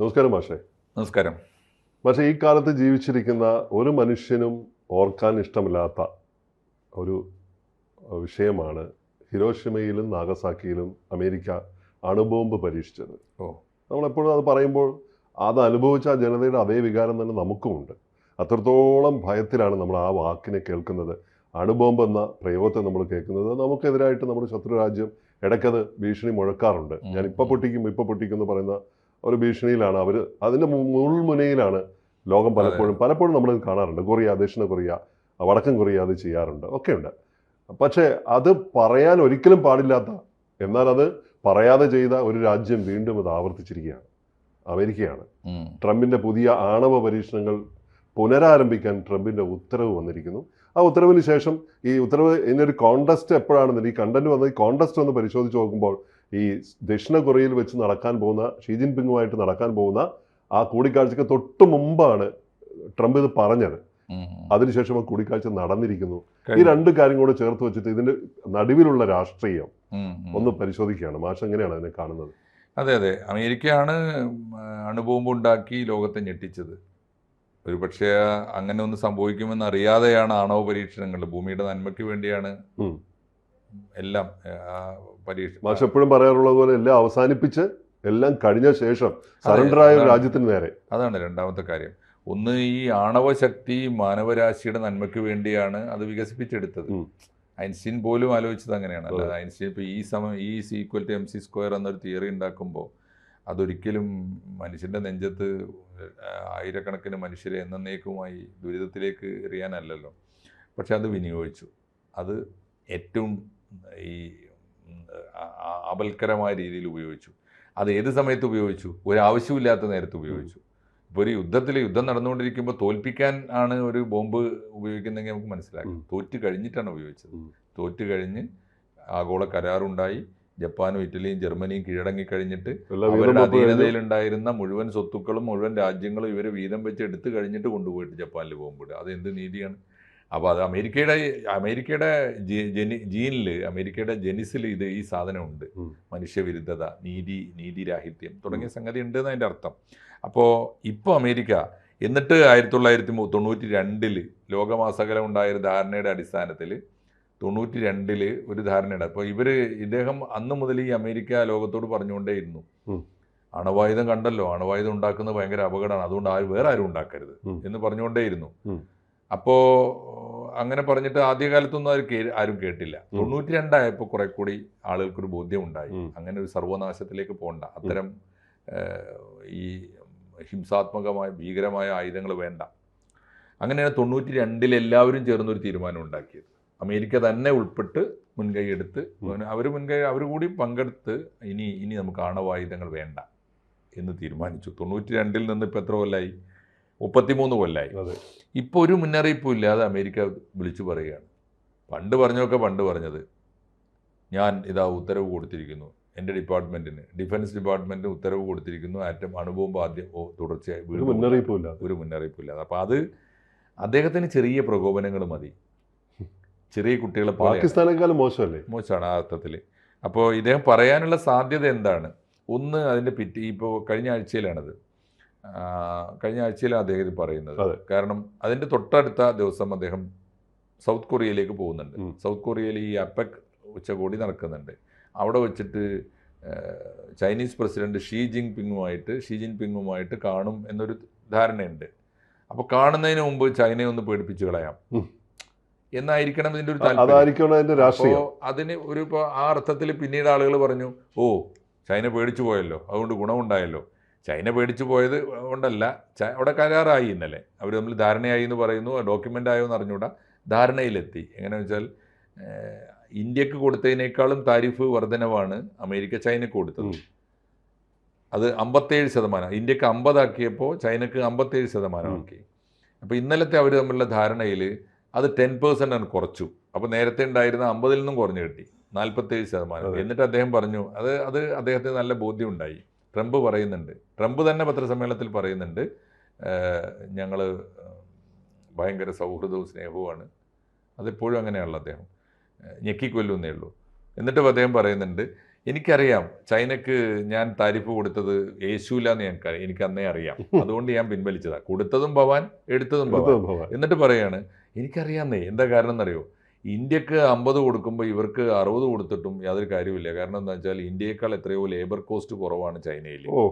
നമസ്കാരം മാഷേ. നമസ്കാരം. പക്ഷേ ഈ കാലത്ത് ജീവിച്ചിരിക്കുന്ന ഒരു മനുഷ്യനും ഓർക്കാൻ ഇഷ്ടമില്ലാത്ത ഒരു വിഷയമാണ് ഹിരോഷിമയിലും നാഗസാക്കിയിലും അമേരിക്ക അണുബോംബ് പരീക്ഷിച്ചത്. ഓ. നമ്മളെപ്പോഴും അത് പറയുമ്പോൾ അത് അനുഭവിച്ച ആ ജനതയുടെ അതേ വികാരം തന്നെ നമുക്കുമുണ്ട്. അത്രത്തോളം ഭയത്തിലാണ് നമ്മൾ ആ വാക്കിനെ കേൾക്കുന്നത്. അണുബോംബ് എന്ന പ്രയോഗത്തെ നമ്മൾ കേൾക്കുന്നത്. നമുക്കെതിരായിട്ട് നമ്മുടെ ശത്രു രാജ്യം ഇടയ്ക്കത് ഭീഷണി മുഴക്കാറുണ്ട്. ഞാൻ ഇപ്പം പൊട്ടിക്കും ഇപ്പം പൊട്ടിക്കും എന്ന് പറയുന്ന ഒരു ഭീഷണിയിലാണ്. അവർ അതിന്റെ മുൾമുനയിലാണ് ലോകം പലപ്പോഴും പലപ്പോഴും നമ്മൾ കാണാറുണ്ട്. കൊറിയ ദക്ഷിണ കൊറിയ വടക്കൻ കൊറിയ അത് ചെയ്യാറുണ്ട്. ഒക്കെയുണ്ട്. പക്ഷേ അത് പറയാൻ ഒരിക്കലും പാടില്ലാത്ത എന്നാൽ അത് പറയാതെ ചെയ്ത ഒരു രാജ്യം വീണ്ടും അത് ആവർത്തിച്ചിരിക്കുകയാണ്. അമേരിക്കയാണ്. ട്രംപിന്റെ ട്രംപിന്റെ പുതിയ ആണവ പരീക്ഷണങ്ങൾ പുനരാരംഭിക്കാൻ ട്രംപിന്റെ ഉത്തരവ് വന്നിരിക്കുന്നു. ആ ഉത്തരവിന് ശേഷം ഈ ഉത്തരവ് ഇതിനൊരു കോണ്ടസ്റ്റ് എപ്പോഴാണെന്ന് ഈ കണ്ടന്റ് വന്ന ഈ കോണ്ടസ്റ്റ് ഒന്ന് പരിശോധിച്ച് നോക്കുമ്പോൾ ഈ ദക്ഷിണ കൊറിയയിൽ വെച്ച് നടക്കാൻ പോകുന്ന ഷീ ജിൻപിങ്ങുമായിട്ട് നടക്കാൻ പോകുന്ന ആ കൂടിക്കാഴ്ചക്ക് തൊട്ട് മുമ്പാണ് ട്രംപ് ഇത് പറഞ്ഞത്. അതിനുശേഷം ആ കൂടിക്കാഴ്ച നടന്നിരിക്കുന്നു. ഈ രണ്ട് കാര്യം കൂടെ ചേർത്ത് വെച്ചിട്ട് ഇതിന്റെ നടുവിലുള്ള രാഷ്ട്രീയം. ഒന്ന് പരിശോധിക്കുകയാണ്. മാഷ് എങ്ങനെയാണ് അതിനെ കാണുന്നത്? അതെ അതെ. അമേരിക്കയാണ് അണുബോംബ് ഉണ്ടാക്കി ലോകത്തെ ഞെട്ടിച്ചത്. ഒരു പക്ഷേ അങ്ങനെ ഒന്ന് സംഭവിക്കുമെന്ന് അറിയാതെയാണ് ആണവ പരീക്ഷണങ്ങൾ ഭൂമിയുടെ നന്മയ്ക്ക് വേണ്ടിയാണ് എല്ലാം പരീക്ഷ മാഷ് എപ്പോഴും പറയാറുള്ളത് പോലെ എല്ലാം അവസാനിപ്പിച്ച് എല്ലാം കഴിഞ്ഞ ശേഷം സറണ്ടറായ. രാജ്യത്തിന് നേരെ അതാണ് രണ്ടാമത്തെ കാര്യം ഒന്ന് ഈ ആണവ ശക്തി മാനവരാശിയുടെ നന്മയ്ക്ക് വേണ്ടിയാണ് അത് വികസിപ്പിച്ചെടുത്തത്. ഐൻസ്റ്റീൻ പോലും ആലോചിച്ചത് അങ്ങനെയാണ്. അല്ലാതെ ഐൻസ്റ്റീൻ ഇപ്പോൾ ഈ സമയം E equal to M C square എന്നൊരു തിയറി ഉണ്ടാക്കുമ്പോൾ അതൊരിക്കലും മനുഷ്യന്റെ നെഞ്ചത്ത് ആയിരക്കണക്കിന് മനുഷ്യരെ എന്നേക്കുമായി ദുരിതത്തിലേക്ക് എറിയാനല്ലല്ലോ. പക്ഷെ അത് വിനിയോഗിച്ചു. അത് ഏറ്റവും ഈ ആപൽക്കരമായ രീതിയിൽ ഉപയോഗിച്ചു. അത് ഏത് സമയത്ത് ഉപയോഗിച്ചു? ഒരു ആവശ്യമില്ലാത്ത നേരത്ത് ഉപയോഗിച്ചു. ഇപ്പോൾ ഒരു യുദ്ധത്തിൽ യുദ്ധം നടന്നുകൊണ്ടിരിക്കുമ്പോൾ തോൽപ്പിക്കാൻ ആണ് ഒരു ബോംബ് ഉപയോഗിക്കുന്നതെങ്കിൽ നമുക്ക് മനസ്സിലാക്കാം. തോറ്റ് കഴിഞ്ഞിട്ടാണ് ഉപയോഗിച്ചത്. തോറ്റ് കഴിഞ്ഞ് ആഗോള കരാറുണ്ടായി. ജപ്പാനും ഇറ്റലിയും ജർമ്മനിയും കീഴടങ്ങി കഴിഞ്ഞിട്ട് അവരുടെ. അധീനതയിലുണ്ടായിരുന്ന മുഴുവൻ സ്വത്തുക്കളും മുഴുവൻ രാജ്യങ്ങളും ഇവരെ വീതം വെച്ച് എടുത്തു കഴിഞ്ഞിട്ട് കൊണ്ടുപോയിട്ട് ജപ്പാനിൽ പോകുമ്പോൾ അത് എന്ത് നീതിയാണ്? അപ്പോൾ അത് അമേരിക്കയുടെ അമേരിക്കയുടെ ജനി ജീനിൽ അമേരിക്കയുടെ ജനിസിൽ ഇത് ഈ സാധനമുണ്ട്. മനുഷ്യവിരുദ്ധത നീതി നീതിരാഹിത്യം തുടങ്ങിയ സംഗതി ഉണ്ട് എന്നതിന്റെ അർത്ഥം. അപ്പോൾ ഇപ്പോൾ അമേരിക്ക എന്നിട്ട് ആയിരത്തി തൊള്ളായിരത്തി തൊണ്ണൂറ്റി രണ്ടിൽ ലോകമാസകലം ഉണ്ടായ ധാരണയുടെ അടിസ്ഥാനത്തിൽ തൊണ്ണൂറ്റി രണ്ടിൽ ഒരു ധാരണയുണ്ട്. അപ്പോൾ ഇവർ ഇദ്ദേഹം അന്ന് മുതൽ ഈ അമേരിക്ക ലോകത്തോട് പറഞ്ഞുകൊണ്ടേയിരുന്നു. അണവായുധം കണ്ടല്ലോ. അണുവായുധം ഉണ്ടാക്കുന്നത് ഭയങ്കര അപകടമാണ്. അതുകൊണ്ട് ആരും വേറെ ആരും ഉണ്ടാക്കരുത് എന്ന് പറഞ്ഞുകൊണ്ടേയിരുന്നു. അപ്പോൾ അങ്ങനെ പറഞ്ഞിട്ട് ആദ്യകാലത്തൊന്നും അവർ കേ ആരും കേട്ടില്ല. തൊണ്ണൂറ്റി രണ്ടായപ്പോൾ കുറെ കൂടി ആളുകൾക്കൊരു ബോധ്യം ഉണ്ടായി അങ്ങനെ ഒരു സർവനാശത്തിലേക്ക് പോകണ്ട അത്തരം ഈ ഹിംസാത്മകമായ ഭീകരമായ ആയുധങ്ങൾ വേണ്ട. അങ്ങനെയാണ് തൊണ്ണൂറ്റി രണ്ടിൽ എല്ലാവരും ചേർന്നൊരു തീരുമാനം ഉണ്ടാക്കിയത്. അമേരിക്ക തന്നെ ഉൾപ്പെട്ട് മുൻകൈയെടുത്ത് അവർ മുൻകൈ അവർ കൂടി പങ്കെടുത്ത് ഇനി ഇനി നമുക്ക് ആണവായുധങ്ങൾ വേണ്ട എന്ന് തീരുമാനിച്ചു. തൊണ്ണൂറ്റി രണ്ടിൽ നിന്ന് ഇപ്പോൾ എത്ര കൊല്ലായി? മുപ്പത്തിമൂന്ന് കൊല്ലായി. ഇപ്പോൾ ഒരു മുന്നറിയിപ്പും ഇല്ലാതെ അമേരിക്ക വിളിച്ചു പറയുകയാണ്. പണ്ട് പറഞ്ഞൊക്കെ പണ്ട് പറഞ്ഞത്. ഞാൻ ഇതാ ഉത്തരവ് കൊടുത്തിരിക്കുന്നു. എന്റെ ഡിപ്പാർട്ട്മെന്റിന് ഡിഫൻസ് ഡിപ്പാർട്ട്മെന്റിന് ഉത്തരവ് കൊടുത്തിരിക്കുന്നു. ആറ്റം അണുബോംബ് ആദ്യം ഓ, തുടർച്ചയായി ഒരു മുന്നറിയിപ്പില്ല ഒരു മുന്നറിയിപ്പില്ല അപ്പോൾ അത് അദ്ദേഹത്തിന് ചെറിയ പ്രകോപനങ്ങൾ മതി. ചെറിയ കുട്ടികളെ പാകിസ്ഥാനേക്കാളും മോശമല്ലേ? മോശമാണ് ആ അർത്ഥത്തിൽ. അപ്പോൾ ഇദ്ദേഹം പറയാനുള്ള സാധ്യത എന്താണ്? ഒന്ന് അതിന്റെ പിറ്റി ഇപ്പോൾ കഴിഞ്ഞ ആഴ്ചയിലാണത്. കഴിഞ്ഞ ആഴ്ചയിലാണ് അദ്ദേഹം ഇത് പറയുന്നത്. കാരണം അതിന്റെ തൊട്ടടുത്ത ദിവസം അദ്ദേഹം സൗത്ത് കൊറിയയിലേക്ക് പോകുന്നുണ്ട്. സൗത്ത് കൊറിയയിൽ ഈ അപെക് ഉച്ചകോടി നടക്കുന്നുണ്ട്. അവിടെ വെച്ചിട്ട് ചൈനീസ് പ്രസിഡന്റ് ഷീ ജിങ് പിങ്ങുമായിട്ട് ഷീ ജിൻ പിങ്ങുമായിട്ട് കാണും എന്നൊരു ധാരണയുണ്ട്. അപ്പോൾ കാണുന്നതിന് മുമ്പ് ചൈനയെ ഒന്ന് പേടിപ്പിച്ച് കളയാം. എന്നായിരിക്കണം ഇതിന്റെ ഒരു അതായിരിക്കണം അതിന്റെ രാഷ്ട്രീയം. അതിന് ഒരു ഇപ്പോൾ ആ അർത്ഥത്തിൽ പിന്നീട് ആളുകൾ പറഞ്ഞു ഓ ചൈന പേടിച്ചു പോയല്ലോ അതുകൊണ്ട് ഗുണമുണ്ടായല്ലോ. ചൈന പേടിച്ചു പോയത് കൊണ്ടല്ല അവിടെ കരാറായി ഇന്നലെ. അവർ തമ്മിൽ ധാരണയായി എന്ന് പറയുന്നു ഡോക്യുമെന്റ് ആയോ എന്ന് അറിഞ്ഞുകൂടാ. ധാരണയിലെത്തി. എങ്ങനെയാണെന്ന് വെച്ചാൽ ഇന്ത്യയ്ക്ക് കൊടുത്തതിനേക്കാളും താരിഫ് വർധനവാണ് അമേരിക്ക ചൈനക്ക് കൊടുത്തത്. അത് അമ്പത്തേഴ് ശതമാനം ഇന്ത്യയ്ക്ക് അമ്പതാക്കിയപ്പോൾ ചൈനക്ക് അമ്പത്തേഴ് ശതമാനമാക്കി അപ്പോൾ ഇന്നലത്തെ അവർ തമ്മിലുള്ള ധാരണയിൽ അത് ടെൻ പേഴ്സന്റ് ആണ് കുറച്ചു. അപ്പോൾ നേരത്തെ ഉണ്ടായിരുന്ന അമ്പതിൽ നിന്നും കുറഞ്ഞു കിട്ടി. നാൽപ്പത്തേഴ് ശതമാനം. എന്നിട്ട് അദ്ദേഹം പറഞ്ഞു അത് അത് അദ്ദേഹത്തിന് നല്ല ബോധ്യം ഉണ്ടായി ട്രംപ് പറയുന്നുണ്ട്. ട്രംപ് തന്നെ പത്രസമ്മേളനത്തിൽ പറയുന്നുണ്ട് ഞങ്ങൾ ഭയങ്കര സൗഹൃദവും സ്നേഹവുമാണ്. അതെപ്പോഴും അങ്ങനെയാണല്ലോ അദ്ദേഹം. ഞെക്കിക്കൊല്ലുന്നേ ഉള്ളൂ. എന്നിട്ടും അദ്ദേഹം പറയുന്നുണ്ട് എനിക്കറിയാം. ചൈനക്ക് ഞാൻ താരിഫ് കൊടുത്തത് യേശൂല എന്ന് ഞാൻ എനിക്ക് അന്നേ അറിയാം. അതുകൊണ്ട് ഞാൻ പിൻവലിച്ചതാ. കൊടുത്തതും ഭവാൻ എടുത്തതും ഭവാൻ. എന്നിട്ട് പറയാണ് എനിക്കറിയാമെന്നേ എന്താ കാരണം എന്നറിയോ ഇന്ത്യയ്ക്ക് അമ്പത് കൊടുക്കുമ്പോൾ ഇവർക്ക് അറുപത് കൊടുത്തിട്ടും യാതൊരു കാര്യമില്ല കാരണം എന്താ വെച്ചാൽ ഇന്ത്യയേക്കാൾ എത്രയോ ലേബർ കോസ്റ്റ് കുറവാണ് ചൈനയിൽ. ഓ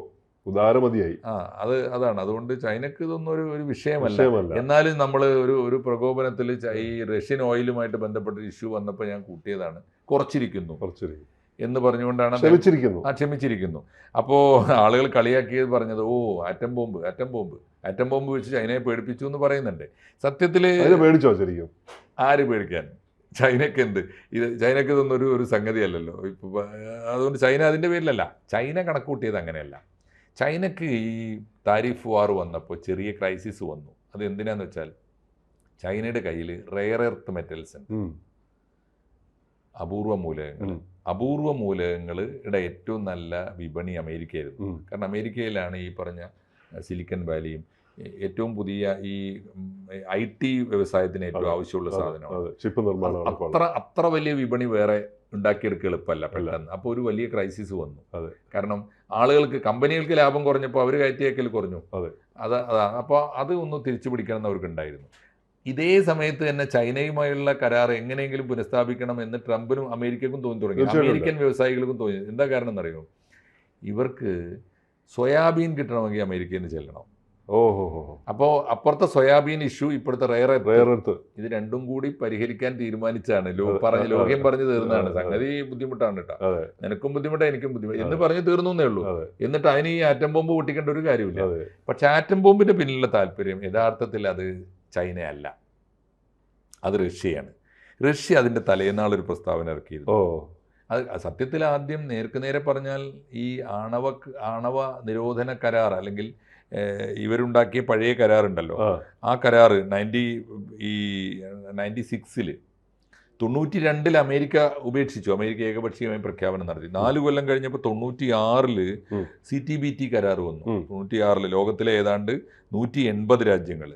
ഉദാരമതിയായി. ആ അത് അതാണ്. അതുകൊണ്ട് ചൈനക്ക് ഇതൊന്നും ഒരു ഒരു വിഷയമല്ല. എന്നാലും നമ്മൾ ഒരു ഒരു പ്രകോപനത്തിൽ ഈ റഷ്യൻ ഓയിലുമായിട്ട് ബന്ധപ്പെട്ട ഇഷ്യൂ വന്നപ്പോൾ ഞാൻ കൂട്ടിയതാണ്. കുറച്ചിരിക്കുന്നു. കുറച്ചൊരു എന്ന് പറഞ്ഞുകൊണ്ടാണ് ക്ഷമിച്ചിരിക്കുന്നു. ആ ക്ഷമിച്ചിരിക്കുന്നു. അപ്പോൾ ആളുകൾ കളിയാക്കിയത് പറഞ്ഞത് ഓ atom bomb atom bomb atom bomb വെച്ച് ചൈനയെ പേടിപ്പിച്ചു എന്ന് പറയുന്നുണ്ട്. സത്യത്തിൽ പേടിച്ചോ ശരിക്കും? ആര് പേടിക്കാൻ? ചൈനയ്ക്ക് എന്ത്? ഇത് ചൈനയ്ക്ക് ഇതൊന്നും ഒരു ഒരു സംഗതിയല്ലല്ലോ. ഇപ്പൊ അതുകൊണ്ട് ചൈന അതിന്റെ പേരിലല്ല. ചൈന കണക്കൂട്ടിയത് അങ്ങനെയല്ല. ചൈനക്ക് ഈ താരിഫ് വാർ വന്നപ്പോൾ ചെറിയ ക്രൈസിസ് വന്നു. അത് എന്തിനാന്ന് വെച്ചാൽ ചൈനയുടെ കയ്യിൽ റെയർ എർത്ത് മെറ്റൽസ് ഉണ്ട്. അപൂർവ മൂലകങ്ങൾ. അപൂർവ മൂലകങ്ങളുടെ ഏറ്റവും നല്ല വിപണി അമേരിക്കയായിരുന്നു കാരണം അമേരിക്കയിലാണ് ഈ പറഞ്ഞ സിലിക്കൺ വാലിയും ഏറ്റവും പുതിയ ഈ ഐ ടി വ്യവസായത്തിന് ഏറ്റവും ആവശ്യമുള്ള സാധനമാണ്. അത്ര അത്ര വലിയ വിപണി വേറെ ഉണ്ടാക്കിയെടുക്കുക എളുപ്പമല്ല പെട്ടെന്ന്. അപ്പോൾ ഒരു വലിയ ക്രൈസിസ് വന്നു. കാരണം ആളുകൾക്ക് കമ്പനികൾക്ക് ലാഭം കുറഞ്ഞപ്പോൾ അവർ കയറ്റിയേക്കൽ കുറഞ്ഞു. അതെ. അത് അതാണ് അപ്പോൾ അത് ഒന്ന് തിരിച്ചു പിടിക്കണം എന്ന് അവർക്ക് ഉണ്ടായിരുന്നു ഇതേ സമയത്ത് തന്നെ ചൈനയുമായുള്ള കരാർ എങ്ങനെയെങ്കിലും പുനഃസ്ഥാപിക്കണം എന്ന് ട്രംപിനും അമേരിക്കക്കും തോന്നി തുടങ്ങി. അമേരിക്കൻ വ്യവസായികൾക്കും തോന്നി. എന്താ കാരണം എന്നറിയോ? ഇവർക്ക് സോയാബീൻ കിട്ടണമെങ്കിൽ അമേരിക്കയിൽ നിന്ന് ചെല്ലണം. ഓഹോ അപ്പോൾ അപ്പുറത്തെ സോയാബീൻ ഇഷ്യൂ ഇപ്പോഴത്തെ റയർ റെയർ എർത്ത് ഇത് രണ്ടും കൂടി പരിഹരിക്കാൻ തീരുമാനിച്ചാണ്. പറഞ്ഞ് ലോകം. പറഞ്ഞു തീർന്നതാണ് സംഗതി ബുദ്ധിമുട്ടാണ് കേട്ടോ. നിനക്കും ബുദ്ധിമുട്ടാണ് എനിക്കും ബുദ്ധിമുട്ട്. എന്ന് പറഞ്ഞ് തീർന്നു എന്നേ ഉള്ളൂ എന്നിട്ട് അതിന് ഈ ആറ്റം ബോംബ് പൊട്ടിക്കേണ്ട ഒരു കാര്യമില്ല. പക്ഷെ ആറ്റം ബോംബിന്റെ പിന്നിലുള്ള താല്പര്യം യഥാർത്ഥത്തിൽ അത് ചൈനയല്ല. അത് റഷ്യയാണ്. റഷ്യ അതിന്റെ തലേന്നാൾ ഒരു പ്രസ്താവന ഇറക്കിയിരുന്നു. ഓ. അത് സത്യത്തിൽ ആദ്യം നേർക്ക് നേരെ പറഞ്ഞാൽ ഈ ആണവ ആണവ നിരോധന കരാർ അല്ലെങ്കിൽ ഇവരുണ്ടാക്കിയ പഴയ കരാറുണ്ടല്ലോ. ആ. കരാറ് നയന്റി ഈ നയന്റി സിക്സിൽ തൊണ്ണൂറ്റി രണ്ടിൽ അമേരിക്ക ഉപേക്ഷിച്ചു. അമേരിക്ക ഏകപക്ഷീയമായി പ്രഖ്യാപനം നടത്തി. നാല് കൊല്ലം കഴിഞ്ഞപ്പോൾ തൊണ്ണൂറ്റി ആറിൽ ഉം. സി ടി ബി ടി കരാർ വന്നു. തൊണ്ണൂറ്റി ആറിൽ ലോകത്തിലെ ഏതാണ്ട് നൂറ്റി എൺപത് രാജ്യങ്ങൾ.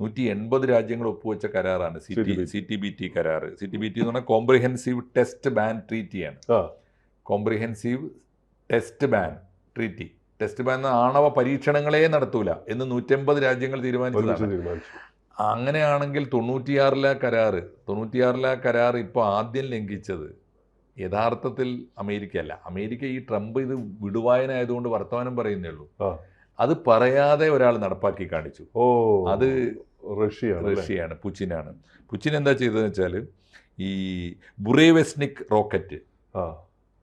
നൂറ്റി എൺപത് രാജ്യങ്ങൾ ഒപ്പുവെച്ച കരാറാണ് C T. C T B T. കരാർ സി ടി ബി ടി എന്ന് പറഞ്ഞാൽ കോംപ്രിഹെൻസീവ് ടെസ്റ്റ് ബാൻ ട്രീറ്റി ആണ്. Comprehensive test ban treaty test ban ആണവ പരീക്ഷണങ്ങളെ നടത്തൂല എന്ന് നൂറ്റമ്പത് രാജ്യങ്ങൾ തീരുമാനിച്ചതാണ്. അങ്ങനെയാണെങ്കിൽ തൊണ്ണൂറ്റിയാറിലെ കരാറ് തൊണ്ണൂറ്റിയാറിലെ കരാർ ഇപ്പോൾ ആദ്യം ലംഘിച്ചത് യഥാർത്ഥത്തിൽ അമേരിക്കയല്ല. അമേരിക്ക ഈ ട്രംപ് ഇത് വിടുവായനായതുകൊണ്ട് വർത്തമാനം പറയുന്നേ ഉള്ളൂ. അത് പറയാതെ ഒരാൾ നടപ്പാക്കി കാണിച്ചു. ഓ. അത് റഷ്യയാണ് റഷ്യയാണ് പുച്ചിനാണ്. പുച്ചിൻ എന്താ ചെയ്തതെന്ന് വെച്ചാൽ ഈ ബുറേവെസ്നിക് റോക്കറ്റ്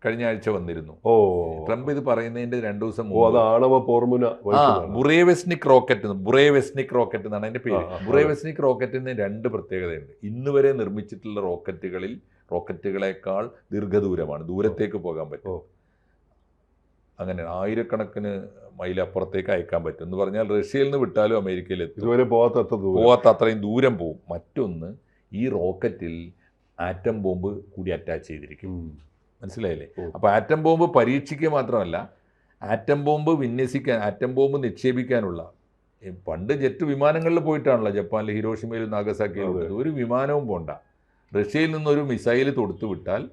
കഴിഞ്ഞ ആഴ്ച വന്നിരുന്നു. ഓ. ട്രംപ് ഇത് പറയുന്നതിന്റെ രണ്ടു ദിവസം ഓ അത് മുമ്പ്. ആണവ പോർമുന ആ ബുറേവെസ്നിക് റോക്കറ്റ് ബുറേവെസ്നിക് റോക്കറ്റ് എന്നാണ് അതിന്റെ പേര്. ബുറേവെസ്നിക് റോക്കറ്റിന് രണ്ട് പ്രത്യേകതയുണ്ട്. ഇന്ന് വരെ നിർമ്മിച്ചിട്ടുള്ള റോക്കറ്റുകളിൽ റോക്കറ്റുകളേക്കാൾ ദീർഘദൂരമാണ്. ദൂരത്തേക്ക് പോകാൻ പറ്റും. അങ്ങനെ ആയിരക്കണക്കിന് മൈൽ അപ്പുറത്തേക്ക് അയക്കാൻ പറ്റും. എന്ന് പറഞ്ഞാൽ റഷ്യയിൽ നിന്ന് വിട്ടാലും അമേരിക്കയിൽ എത്തും. ഇതുവരെ പോകാത്ത പോകാത്ത അത്രയും ദൂരം പോവും. മറ്റൊന്ന് ഈ റോക്കറ്റിൽ ആറ്റം ബോംബ് കൂടി അറ്റാച്ച് ചെയ്തിരിക്കും. മനസ്സിലായില്ലേ. അപ്പോൾ ആറ്റം ബോംബ് പരീക്ഷിക്കുക മാത്രമല്ല ആറ്റം ബോംബ് വിന്യസിക്കാൻ ആറ്റം ബോംബ് നിക്ഷേപിക്കാനുള്ള പണ്ട് ജെറ്റ് വിമാനങ്ങളിൽ പോയിട്ടാണല്ലോ ജപ്പാനിലെ ഹിരോഷിമയിലും നാഗസാക്കിയിലും. ഒരു വിമാനവും പോണ്ട. റഷ്യയിൽ നിന്നൊരു മിസൈൽ തൊടുത്തു വിട്ടാൽ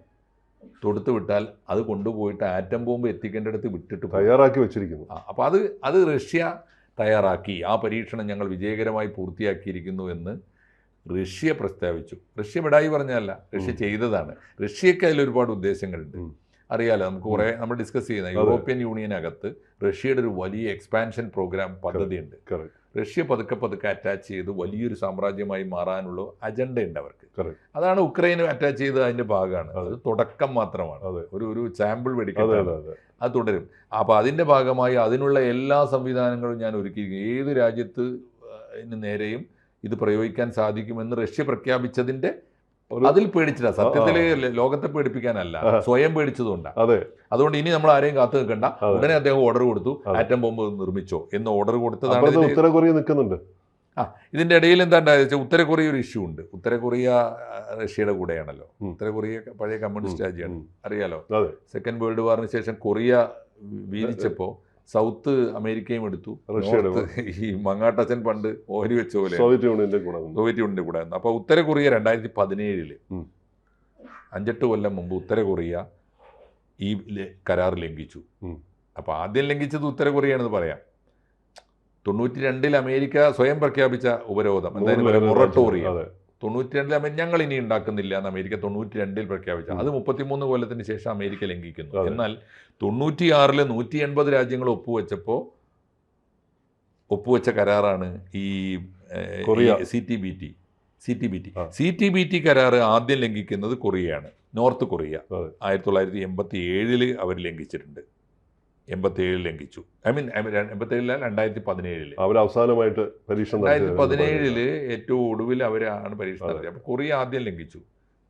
തൊടുത്തു വിട്ടാൽ അത് കൊണ്ടുപോയിട്ട് ആറ്റം ബോംബ് എത്തിക്കേണ്ടിടത്ത് വിട്ടിട്ട് തയ്യാറാക്കി വെച്ചിരിക്കുന്നു. അപ്പോൾ അത് അത് റഷ്യ തയ്യാറാക്കി. ആ പരീക്ഷണം ഞങ്ങൾ വിജയകരമായി പൂർത്തിയാക്കിയിരിക്കുന്നു എന്ന് റഷ്യ പ്രസ്താവിച്ചു. റഷ്യ വിടായി പറഞ്ഞല്ല റഷ്യ ചെയ്തതാണ്. റഷ്യക്ക് അതിൽ ഒരുപാട് ഉദ്ദേശങ്ങളുണ്ട്. അറിയാലോ നമുക്ക് കുറേ നമ്മൾ ഡിസ്കസ് ചെയ്യുന്ന. യൂറോപ്യൻ യൂണിയനകത്ത് റഷ്യയുടെ ഒരു വലിയ എക്സ്പാൻഷൻ പ്രോഗ്രാം പദ്ധതിയുണ്ട്. റഷ്യ പതുക്കെ പതുക്കെ അറ്റാച്ച് ചെയ്ത് വലിയൊരു സാമ്രാജ്യമായി മാറാനുള്ള അജണ്ട ഉണ്ട് അവർക്ക്. അതാണ് ഉക്രൈന് അറ്റാച്ച് ചെയ്ത് അതിന്റെ ഭാഗമാണ്. അതെ. തുടക്കം മാത്രമാണ്. ഒരു ഒരു സാമ്പിൾ വെടിക്കട്ടെ അതെ തുടരും. അപ്പോൾ അതിന്റെ ഭാഗമായി അതിനുള്ള എല്ലാ സംവിധാനങ്ങളും ഞാൻ ഒരുക്കിയിരിക്കും ഏത് രാജ്യത്ത് നേരെയും ഇത് പ്രയോഗിക്കാൻ സാധിക്കുമെന്ന് റഷ്യ പ്രഖ്യാപിച്ചതിന്റെ അതിൽ പേടിച്ചില്ല സത്യത്തിൽ ലോകത്തെ പേടിപ്പിക്കാനല്ല. സ്വയം പേടിച്ചതുകൊണ്ടാണ് അതെ. അതുകൊണ്ട് ഇനി നമ്മൾ ആരെയും കാത്തു നിൽക്കണ്ട. ഉടനെ അദ്ദേഹം ഓർഡർ കൊടുത്തു. ആറ്റം ബോംബ് നിർമ്മിച്ചോ എന്ന് ഓർഡർ കൊടുത്തതാണ് ഉത്തര കൊറിയ നിൽക്കുന്നുണ്ട് ഇതിന്റെ ഇടയിൽ എന്താ ഉണ്ടായത് വെച്ചാൽ ഉത്തര കൊറിയ ഒരു ഇഷ്യൂ ഉണ്ട്. ഉത്തര കൊറിയ റഷ്യയുടെ കൂടെയാണല്ലോ. ഉത്തരകൊറിയ ഉത്തര കൊറിയ പഴയ കമ്മ്യൂണിസ്റ്റ് രാജ്യമാണ്. അറിയാലോ? സെക്കൻഡ് വേൾഡ് വാറിന് ശേഷം കൊറിയ വീതിച്ചപ്പോൾ സൗത്ത് അമേരിക്കയും എടുത്തു. ഈ മങ്ങാട്ടച്ചൻ പണ്ട് ഓഹരി വെച്ച പോലെ സോവിയറ്റ് യൂണിയന്റെ കൂടെ. സോവിയറ്റ് യൂണിയന്റെ കൂടെ അപ്പൊ ഉത്തര കൊറിയ രണ്ടായിരത്തി പതിനേഴിൽ. അഞ്ചെട്ട് കൊല്ലം മുമ്പ് ഉത്തര കൊറിയ ഈ കരാർ ലംഘിച്ചു. അപ്പൊ അപ്പോൾ ആദ്യം ലംഘിച്ചത് ഉത്തര കൊറിയയാണെന്ന് പറയാം. തൊണ്ണൂറ്റി രണ്ടിൽ അമേരിക്ക സ്വയം പ്രഖ്യാപിച്ച ഉപരോധം എന്തായാലും മൊറട്ടോറിയം തൊണ്ണൂറ്റി രണ്ടിൽ ഞങ്ങൾ ഇനി ഉണ്ടാക്കുന്നില്ല എന്ന് അമേരിക്ക തൊണ്ണൂറ്റി രണ്ടിൽ പ്രഖ്യാപിച്ചു. അത് മുപ്പത്തിമൂന്ന് കൊല്ലത്തിന് ശേഷം അമേരിക്ക ലംഘിക്കുന്നു. എന്നാൽ തൊണ്ണൂറ്റിയാറിൽ നൂറ്റി എൺപത് രാജ്യങ്ങൾ ഒപ്പുവെച്ചപ്പോൾ ഒപ്പുവെച്ച കരാറാണ് ഈ Korea. C T B T C T B T C T B T കരാർ ആദ്യം ലംഘിക്കുന്നത് കൊറിയയാണ് നോർത്ത് കൊറിയ. ആയിരത്തി തൊള്ളായിരത്തി എൺപത്തി ഏഴിൽ അവർ ലംഘിച്ചിട്ടുണ്ട്. എൺപത്തി ഏഴിൽ ലംഘിച്ചു. ഐ മീൻ എൺപത്തി ഏഴില രണ്ടായിരത്തി പതിനേഴിൽ അവർ അവസാനമായിട്ട് പരീക്ഷണം രണ്ടായിരത്തി പതിനേഴിൽ ഏറ്റവും ഒടുവിൽ അവരാണ് പരീക്ഷണം അതെ. നടത്തിയത്. അപ്പോൾ കൊറിയ ആദ്യം ലംഘിച്ചു.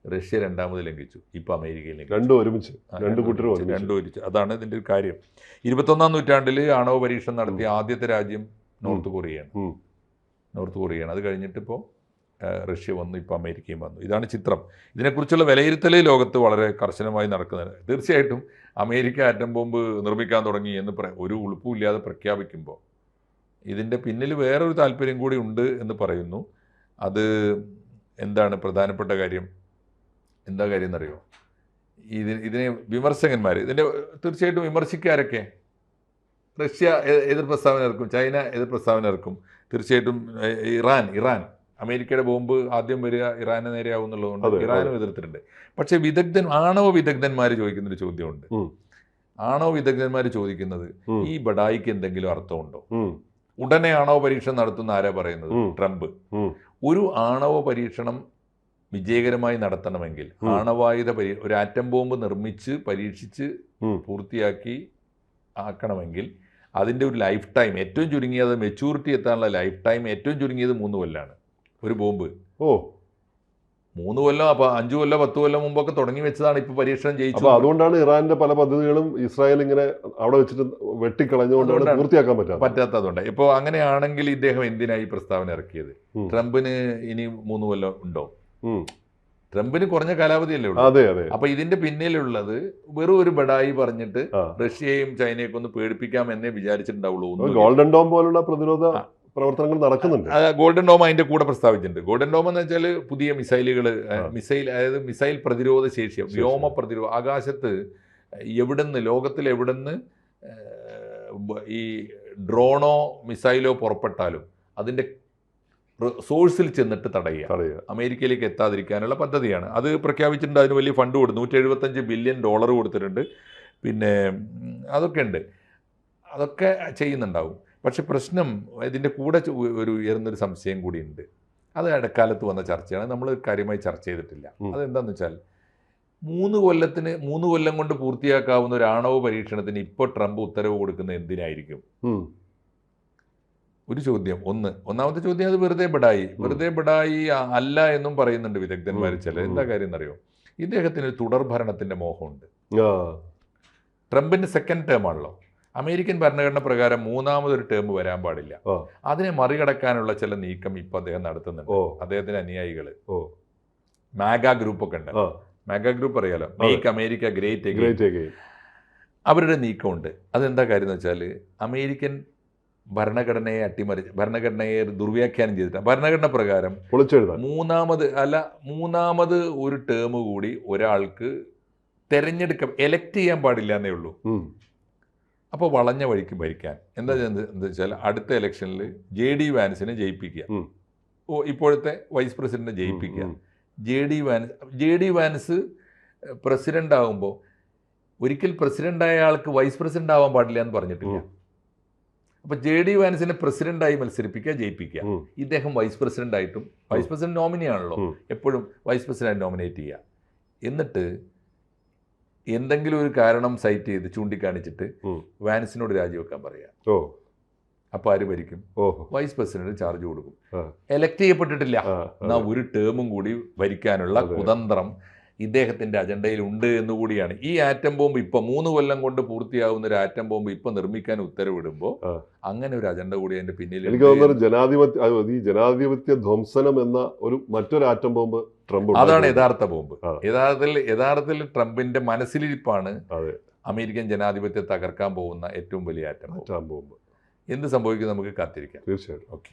റഷ്യ രണ്ടാമത് ലംഘിച്ചു. ഇപ്പോൾ അമേരിക്കയിൽ ലംഘിച്ചു. രണ്ടും ഒരുമിച്ച്. രണ്ട് കൂട്ടരും. രണ്ടും ഒരുമിച്ച്. അതാണ് ഇതിന്റെ ഒരു കാര്യം. ഇരുപത്തൊന്നാം നൂറ്റാണ്ടിൽ ആണവ പരീക്ഷണം നടത്തിയ ആദ്യത്തെ രാജ്യം നോർത്ത് കൊറിയയാണ്. നോർത്ത് കൊറിയയാണ്. അത് കഴിഞ്ഞിട്ട് ഇപ്പോൾ റഷ്യ വന്നു ഇപ്പോൾ അമേരിക്കയും വന്നു. ഇതാണ് ചിത്രം. ഇതിനെക്കുറിച്ചുള്ള വിലയിരുത്തൽ ലോകത്ത് വളരെ കർശനമായി നടക്കുന്നത്. തീർച്ചയായിട്ടും അമേരിക്ക ആറ്റം ബോംബ് നിർമ്മിക്കാൻ തുടങ്ങി എന്ന് പറ ഒരു ഉളുപ്പുമില്ലാതെ പ്രഖ്യാപിക്കുമ്പോൾ ഇതിന്റെ പിന്നിൽ വേറൊരു താല്പര്യം കൂടി ഉണ്ട് എന്ന് പറയുന്നു. അത് എന്താണ് പ്രധാനപ്പെട്ട കാര്യം? എന്താ കാര്യം എന്നറിയോ? ഇതി ഇതിനെ വിമർശകന്മാർ ഇതിന്റെ തീർച്ചയായിട്ടും വിമർശിക്കാരൊക്കെ? റഷ്യ എതിർ പ്രസ്താവന ഇറക്കും ചൈന എതിർ പ്രസ്താവന ഇറക്കും. തീർച്ചയായിട്ടും ഇറാൻ ഇറാൻ. അമേരിക്കയുടെ ബോംബ് ആദ്യം വരിക ഇറാന് നേരെയാവും എന്നുള്ളതുകൊണ്ട് ഇറാനും എതിർത്തിട്ടുണ്ട്. പക്ഷേ വിദഗ്ധൻ ആണവ വിദഗ്ധന്മാർ ചോദിക്കുന്ന ഒരു ചോദ്യമുണ്ട്. ആണവ വിദഗ്ധന്മാർ ചോദിക്കുന്നത് ഈ ബഡായിക്ക് എന്തെങ്കിലും അർത്ഥമുണ്ടോ. ഉടനെ ആണവ പരീക്ഷണം നടത്തുന്ന ആരാ പറയുന്നത്. ട്രംപ്. ഒരു ആണവ പരീക്ഷണം വിജയകരമായി നടത്തണമെങ്കിൽ. ആണവായുധ പരീ ഒരു ആറ്റം ബോംബ് നിർമ്മിച്ച് പരീക്ഷിച്ച് പൂർത്തിയാക്കി ആക്കണമെങ്കിൽ അതിന്റെ ഒരു ലൈഫ് ടൈം ഏറ്റവും ചുരുങ്ങിയത് മെച്ചൂരിറ്റി എത്താനുള്ള ലൈഫ് ടൈം ഏറ്റവും ചുരുങ്ങിയത് മൂന്ന് കൊല്ലാണ്. ഒരു ബോംബ്. ഓ. മൂന്ന് കൊല്ലം അപ്പൊ അഞ്ചു കൊല്ലം പത്ത് കൊല്ലം മുമ്പൊക്കെ തുടങ്ങി വെച്ചതാണ് ഇപ്പൊ പരീക്ഷണം ജയിച്ചത്. അതുകൊണ്ടാണ് ഇറാന്റെ പല പദ്ധതികളും ഇസ്രായേൽ ഇങ്ങനെ അവിടെ വെച്ചിട്ട് വെട്ടിക്കളഞ്ഞുകൊണ്ട് അവിടെ പൂർത്തിയാക്കാൻ പറ്റാത്ത പറ്റാത്തതുകൊണ്ട്. ഇപ്പോൾ അങ്ങനെയാണെങ്കിൽ ഇദ്ദേഹം എന്തിനായി ഈ പ്രസ്താവന ഇറക്കിയത്? ട്രംപിന് ഇനി മൂന്ന് കൊല്ലം ഉണ്ടോ? ട്രംപിന് കുറഞ്ഞ കാലാവധിയല്ലേ ഉള്ളൂ. അപ്പൊ ഇതിന്റെ പിന്നിലുള്ളത് വെറും ഒരു ബഡായി പറഞ്ഞിട്ട് റഷ്യയെയും ചൈനയൊക്കെ ഒന്ന് പേടിപ്പിക്കാം എന്നേ വിചാരിച്ചിട്ടുണ്ടാവുള്ളൂ ഗോൾഡൻ ഡോം പോലുള്ള പ്രതിരോധ. പ്രവർത്തനങ്ങൾ നടക്കുന്നുണ്ട്. ഗോൾഡൻ ഡോം അതിന്റെ കൂടെ പ്രസ്താവിച്ചിട്ടുണ്ട്. ഗോൾഡൻ ഡോം എന്ന് വെച്ചാൽ പുതിയ മിസൈലുകൾ മിസൈൽ അതായത് മിസൈൽ പ്രതിരോധ ശേഷി. വ്യോമ പ്രതിരോധ ആകാശത്ത് എവിടുന്ന് ലോകത്തിൽ എവിടുന്ന് ഈ ഡ്രോണോ മിസൈലോ പുറപ്പെട്ടാലും അതിന്റെ സോഴ്സിൽ ചെന്നിട്ട് തടയുക. അമേരിക്കയിലേക്ക് എത്താതിരിക്കാനുള്ള പദ്ധതിയാണ്. അത് പ്രഖ്യാപിച്ചിട്ടുണ്ട് അതിന് വലിയ ഫണ്ട് കൊടുത്തു. നൂറ്റി എഴുപത്തഞ്ച് ബില്യൺ ഡോളർ കൊടുത്തിട്ടുണ്ട്. പിന്നെ അതൊക്കെ ഉണ്ട്. അതൊക്കെ ചെയ്യുന്നുണ്ടാവും. പക്ഷെ പ്രശ്നം ഇതിന്റെ കൂടെ ഒരു ഉയർന്നൊരു സംശയം കൂടിയുണ്ട്. അത് ഇടക്കാലത്ത് വന്ന ചർച്ചയാണ്. നമ്മൾ കാര്യമായി ചർച്ച ചെയ്തിട്ടില്ല. അതെന്താണെന്ന് വെച്ചാൽ മൂന്ന് കൊല്ലത്തിന് മൂന്ന് കൊല്ലം കൊണ്ട് പൂർത്തിയാക്കാവുന്ന ഒരു ആണവ പരീക്ഷണത്തിന് ഇപ്പോൾ ട്രംപ് ഉത്തരവ് കൊടുക്കുന്ന എന്തിനായിരിക്കും? ഒരു ചോദ്യം. ഒന്ന് ഒന്നാമത്തെ ചോദ്യം അത് വെറുതെ ബഡായി വെറുതെ ബഡായി അല്ല എന്നും പറയുന്നുണ്ട് വിദഗ്ധന്മാർ ചില എന്താ കാര്യം എന്നറിയോ? ഇദ്ദേഹത്തിന് ഒരു തുടർ ഭരണത്തിന്റെ മോഹമുണ്ട് ട്രംപിന്റെ സെക്കൻഡ് ടേം ആണല്ലോ. അമേരിക്കൻ ഭരണഘടന പ്രകാരം മൂന്നാമതൊരു ടേം വരാൻ പാടില്ല. അതിനെ മറികടക്കാനുള്ള ചില നീക്കം ഇപ്പൊ അദ്ദേഹം നടത്തുന്നുണ്ട്. ഓ. അദ്ദേഹത്തിന്റെ അനുയായികൾ ഓ. മാഗ ഗ്രൂപ്പ് ഒക്കെ ഉണ്ട് മാഗ ഗ്രൂപ്പ് അറിയാലോ? മേക്ക് അമേരിക്ക ഗ്രേറ്റ് ഗ്രേറ്റ് അവരുടെ നീക്കമുണ്ട്. അതെന്താ കാര്യം എന്ന് വെച്ചാൽ അമേരിക്കൻ ഭരണഘടനയെ അട്ടിമറി ഭരണഘടനയെ ദുർവ്യാഖ്യാനം ചെയ്തിട്ട് ഭരണഘടന പ്രകാരം മൂന്നാമത് അല്ല മൂന്നാമത് ഒരു ടേം കൂടി ഒരാൾക്ക് തെരഞ്ഞെടുക്ക എലക്ട് ചെയ്യാൻ പാടില്ല എന്നേ ഉള്ളൂ. അപ്പോൾ വളഞ്ഞ വഴിക്ക് ഭരിക്കാൻ. എന്താ എന്താ വെച്ചാൽ അടുത്ത ഇലക്ഷനിൽ ജെ ഡി വാൻസിനെ ജയിപ്പിക്കുക. ഓ ഇപ്പോഴത്തെ വൈസ് പ്രസിഡന്റിനെ ജയിപ്പിക്കുക. J D Vance J D Vance president ആകുമ്പോൾ ഒരിക്കൽ പ്രസിഡന്റ് ആയ ആൾക്ക് വൈസ് പ്രസിഡന്റ് ആവാൻ പാടില്ല എന്ന് പറഞ്ഞിട്ടില്ല. അപ്പോൾ ജെ ഡി വാൻസിനെ പ്രസിഡന്റായി മത്സരിപ്പിക്കുക ജയിപ്പിക്കുക. ഇദ്ദേഹം വൈസ് പ്രസിഡന്റ് ആയിട്ടും വൈസ് പ്രസിഡന്റ് നോമിനിയാണല്ലോ. എപ്പോഴും വൈസ് പ്രസിഡന്റ് നോമിനേറ്റ് ചെയ്യുക. എന്നിട്ട് എന്തെങ്കിലും ഒരു കാരണം സൈറ്റ് ചെയ്ത് ചൂണ്ടിക്കാണിച്ചിട്ട്. വാൻസിനോട് രാജിവെക്കാൻ പറയാം. ഓ. അപ്പോൾ ആര് ഭരിക്കും? വൈസ് പ്രസിഡന്റ് ചാർജ് കൊടുക്കും. എലക്ട് ചെയ്യപ്പെട്ടിട്ടില്ല. എന്നാ ഒരു ടേമും കൂടി ഭരിക്കാനുള്ള. കുതന്ത്രം ഇദ്ദേഹത്തിന്റെ അജണ്ടയിൽ ഉണ്ട് എന്നുകൂടിയാണ് ഈ ആറ്റം ബോംബ് ഇപ്പം മൂന്ന് കൊല്ലം കൊണ്ട് പൂർത്തിയാവുന്ന ഒരു ആറ്റം ബോംബ് ഇപ്പം നിർമ്മിക്കാൻ ഉത്തരവിടുമ്പോൾ അങ്ങനെ ഒരു അജണ്ട കൂടി അതിന്റെ പിന്നിൽ എനിക്ക് തോന്നുന്നു ജനാധിപത്യ ഈ ജനാധിപത്യ ധ്വംസനം എന്ന ഒരു മറ്റൊരു ആറ്റം ബോംബ് ട്രംപ് അതാണ് യഥാർത്ഥ ബോംബ്. യഥാർത്ഥത്തിൽ യഥാർത്ഥത്തിൽ ട്രംപിന്റെ മനസ്സിലിരിപ്പാണ്. അമേരിക്കൻ ജനാധിപത്യത്തെ തകർക്കാൻ പോകുന്ന ഏറ്റവും വലിയ ആറ്റം ബോംബ്. Atom bomb. എന്ത് സംഭവിക്കും നമുക്ക് കാത്തിരിക്കാം. തീർച്ചയായിട്ടും. ഓക്കെ.